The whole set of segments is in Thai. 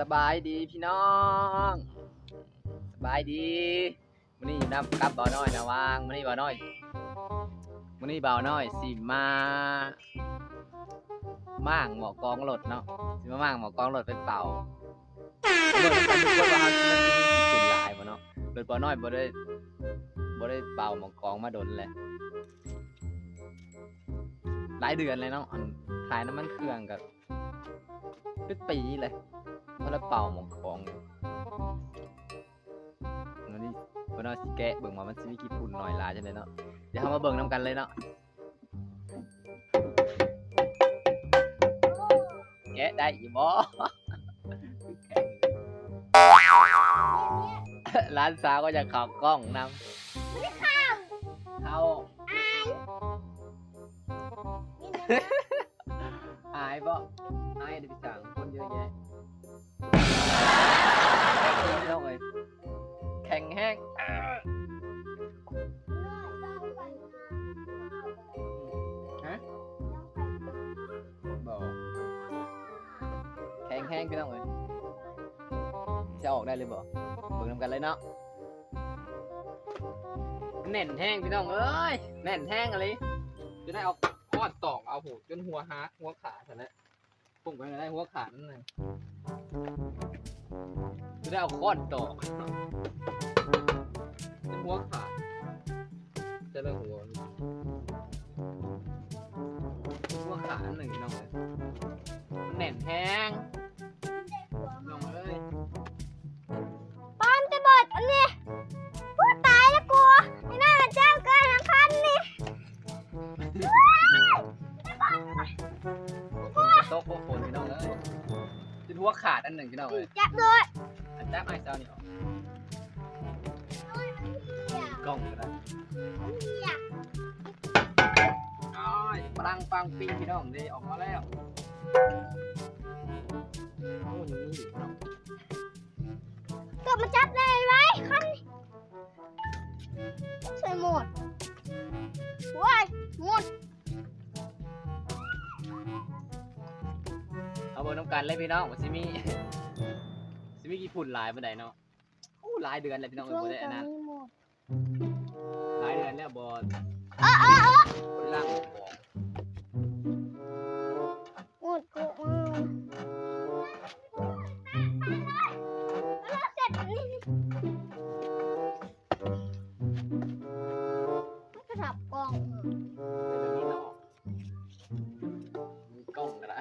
สบายดีพี่น้อง สบายดีมื้อนี้นำกับบ่าวน้อยนะวางมื้อนี้บ่าวน้อยมื้อนี้บ่าวน้อยสิมาม่างหมอกองรถเนาะสิมาม่างหมอกองรถเป็นเป่าเบิ่งกันทุกคนว่ามันที่สุนหลายบ่เนาะรถบ่าวน้อยบ่ได้บ่ได้เป่าหมอกองมาดนเลยหลายเดือนเลยเนาะขายน้ำมันเครื่องกับเป็นปีเลย เมื่อละเป่าหมอกองอยู่วันนี้บ่น้อยสิแกะเบิ่งว่ามันสิมีกี่ปุ่นหน่อยหลายจังไดเนาะ เดี๋ยวเฮามาเบิ่งนํกันเลยเนาะ แกะได้อยู่บ่ร้านสาวก็จะเขับกล้องนำเข้าอายบ่อายเดี๋ยวไปสั่ง ห้งฮะบ่แข็งแห้งพี่น้องเอ้ยจะออกได้เลยบ่เบิ่งนำกันเลยเนาะแน่นแห้งพี่น้องเอ้ยแน่นแห้งอะไรจะได้เอาคอดตอกเอาหูจนหัวหาหัวขาดนะปุ่งไปได้หัวขาดนั่นเลยจะ ได้เอาคอดตอกจนหัวขาดจะได้หัวหัวขาดนั่นหนึ่งพี่น้องเลยมันแน่นแห้งพี่น้องเอ้ยปอนจะเบิดอันนี้พูดตายแล้วกลัวไอ้นั่นน่ะเจ้าเกินน้ำพันนี่โต๊ะโคโคนพี่น้องเอ้ยจะหัวขาดอันหนึ่งพี่น้องเอ้ยจับเลยอันแจ๊บไอ้เจ้านี่ออกกล้องก็ได้อ้ายปรังปังปิงพี่น้องดีออกมาแล้วโอ้ยนี่พี่น้องก็มาจับเลยไว้คันใส่หมดว้ายหมดเอาเบอร์น้ำกันเลยพี่น้องว่าสิมีสิ มีกี่ฝุ่นหลายปานใดเนาะอู้หลายเดือนแล้วพี่น้องเอ้ยบ่ได้อันนั้นหมดหลายเดือนแล้วบ่เออเออเออบ่ได้ล่างบ่หมดกูอืมแล้วเสร็จนี่มันกระถับกล่องเดี๋ยวนี้เนาะมีกล้องก็ได้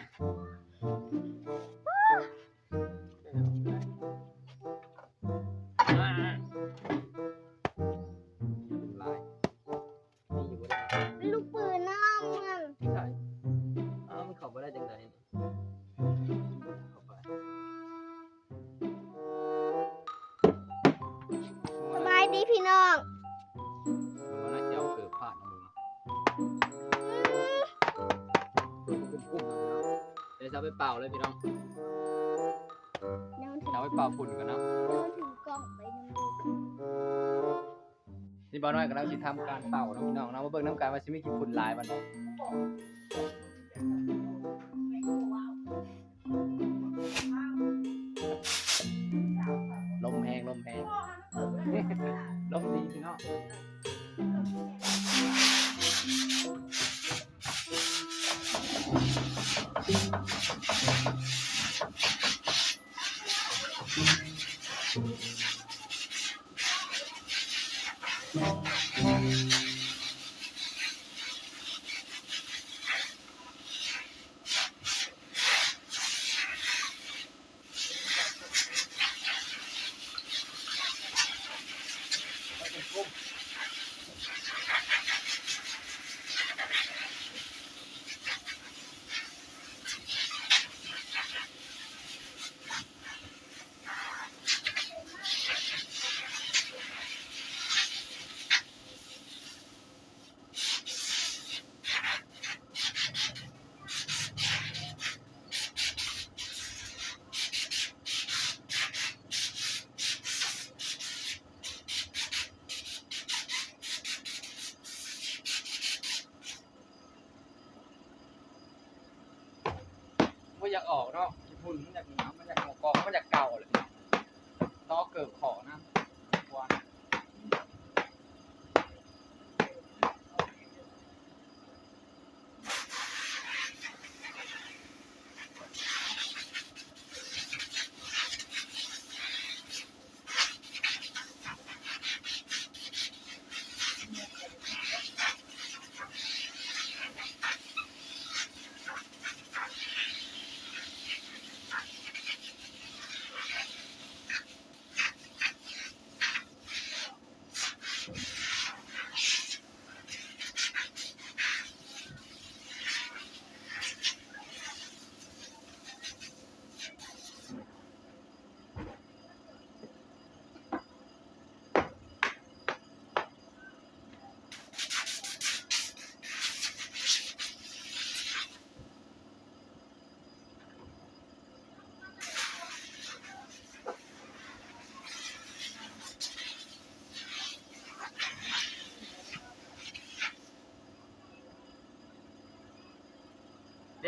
ดีพี่น้องมันน่าจะเอาเกิดพลาดนะมึงกุ้มๆนะพี่น้องเดี๋ยวจะเอาไปเป่าเลยพี่น้องเดี๋ยวมันถึงจะเอาไปเป่าฝุ่นกันเนาะเดี๋ยวมันถึงกล่องไปน้ำดูนี่บ่าวน้อยกำลังสิทำการเป่าเนาะพี่น้องเนาะมาเบิ่งน้ำกันว่าสิมีกี่ฝุ่นหลายบัดนี้ล อยากออกเนาะหุ่นมันอยากหนาวมันอยากหมอกองมันอยากเก่าเลยต่อเกิดขอนะวัน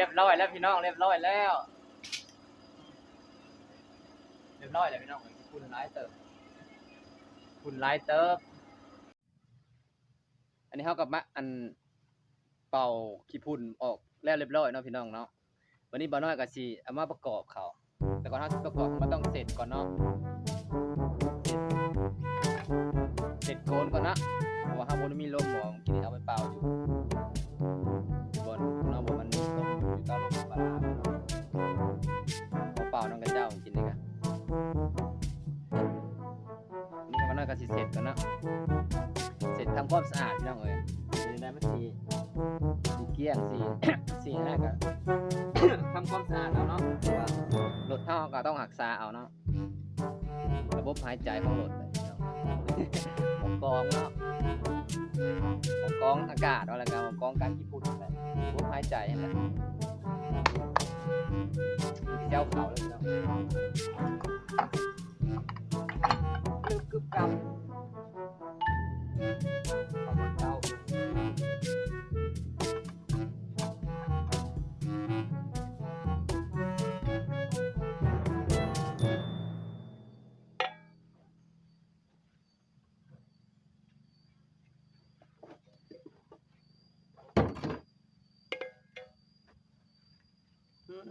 รียบร้อยแล้วพี่น้องเรียบร้อยแล้ว เรียบร้อยแล้วพี่น้องคุณไลท์เติบคุณไลท์เติบอันนี้เขากับมะอันเป่าขี้พุ่นออกแล้วเรียบร้อยเนาะพี่น้องเนาะวันนี้บ่น้อยก็สิเอามาประกอบเขาแต่ก่อนเฮาประกอบมันต้องเสร็จก่อนเนาะ กลี้ยงสี สีแรกก็ ทำความสะอาดเอาเนาะเพราะว่ารถเท่าก็ต้องหักษาเอาเนาะระบบหายใจของรถเลยพี่น้องหมอกกองเนาะของกองอากาศอะไรกันของกองการญี่ปุ่นอะไรพวกหายใจอะไรเจ้าเขาเลยเนาะ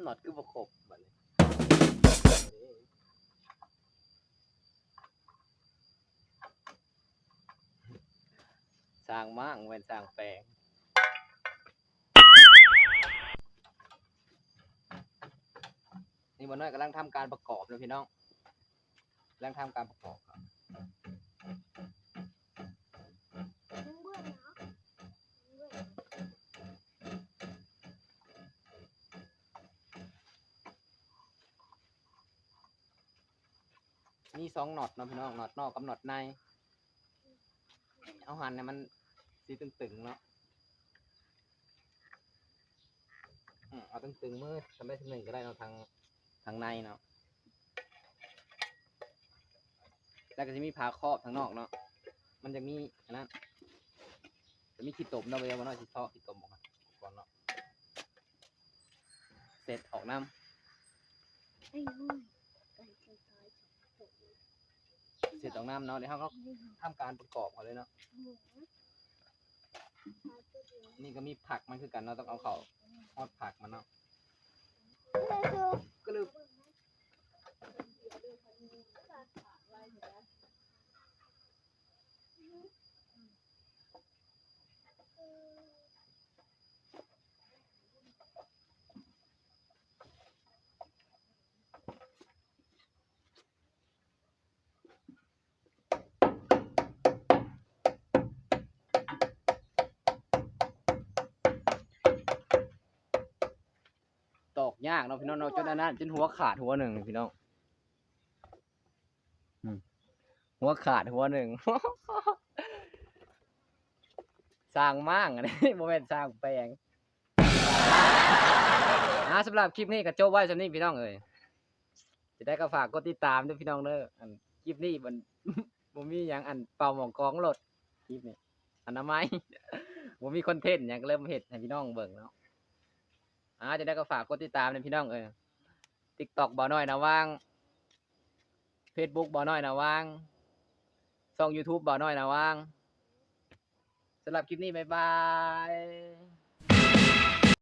หนอดคือประกบแบบนี้สร้างมั่งเว้นสร้างแปลงนี่บนน้อยกำลังทำการประกอบนะพี่น้องกำลังทำการประกอบครับ มึงเบื่อเนาะมึงเบื่อ มีสองหนอดเนาะพี่น้องหนอดนอกกับหนอดใน เอาหันเนี่ยมันสีตึงๆเนาะอืมเอาตึงๆมือทำได้ทีหนึ่งก็ได้เนาะทางทางในเนาะแล้วก็จะมีผาครอบทางนอกเนาะมันจะมีอันนั้นจะมีขีดตมเนาะเวลามันน้อยขีดท่อขีดตมออกมาก่อนเนาะเสร็จออกน้ไอ้นุ่นไก่ไก่ตายจบำ เสร็จตองน้ำเนาะเดี๋ยวเขาก็ทำการประกอบเอนเลยเนาะนี่ก็มีผักมันคือกันเนาะต้องเอาเขาทอดผักมันเนาะก็เลย ยากเนาะพี่น้องเนาะจนอันนั้นจนหัวขาดหัวหนึ่งพี่น้องอืมหัวขาดหัวหนึ่งสร้างมั่งอันนี้โมเมนสร้างแปลงอ่าสำหรับคลิปนี้ก็จบไว้สำนี้พี่น้องเอ้ยจะได้ก็ฝากกดติดตามด้วยพี่น้องเด้ออันคลิปนี้มันบ่มีหยังอันเป่าหมองกองรถคลิปนี้อันน้ำไม้บ่มีคอนเทนต์หยังก็เริ่มเฮ็ดให้พี่น้องเบิ่งแล้ว อ่าจะได้ก็ฝากกดติดตามในพี่น้องเออติ๊กต็อกบ่น้อยนะว่างเฟซบุ๊กบ่น้อยนะว่างช่องยูทูบบ่น้อยนะว่างสำหรับคลิปนี้บ๊ายบาย